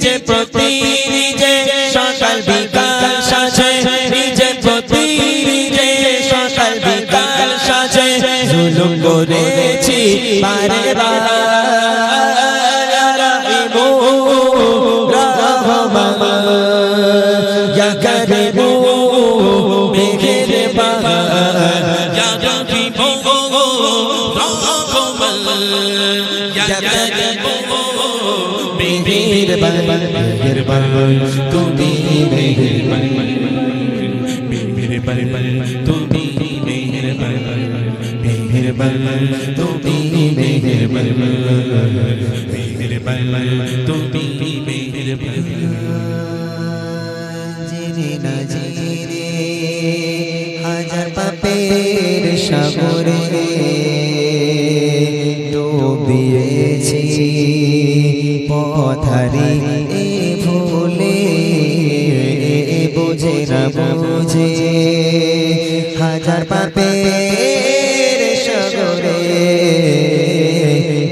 নিজে প্রতি নিজে সকাল বিকাল সাজে। নিজে প্রতি নিজে সকাল বিকাল সাজে। জুলুম করেছি বারে বার রাহিমু করিমু মেহেরবান মেহেরবান তুমি মেহেরবান মেহেরবান তুমি মেহেরবান মেহেরবান তুমি মেহেরবান মেহেরবান তুমি মেহেরবান জিরে না জিরে হাজার পাপের সাগরে ডুবিয়েছি পথারি এ ভুলে বুঝে না বুঝে। হাজার পাপের সাগরে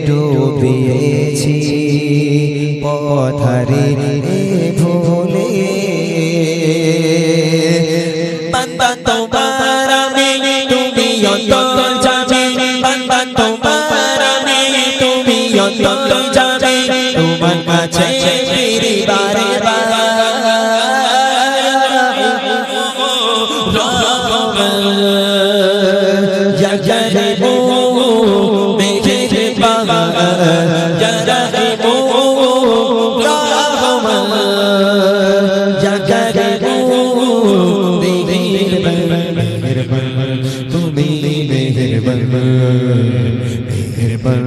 ডুবিয়েছি। পথারি এ ভুলে বান্দা তোমার আমি তুমি অন্তর যাবে বান্দা তোমার আমি তুমি অন্তর যাবে তুমি মেহেরবান মেহেরবান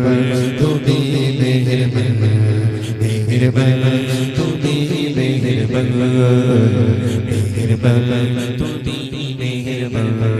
তুমি মেহেরবান মেহেরবান তুমি মেহেরবান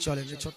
চলেন ছোট্ট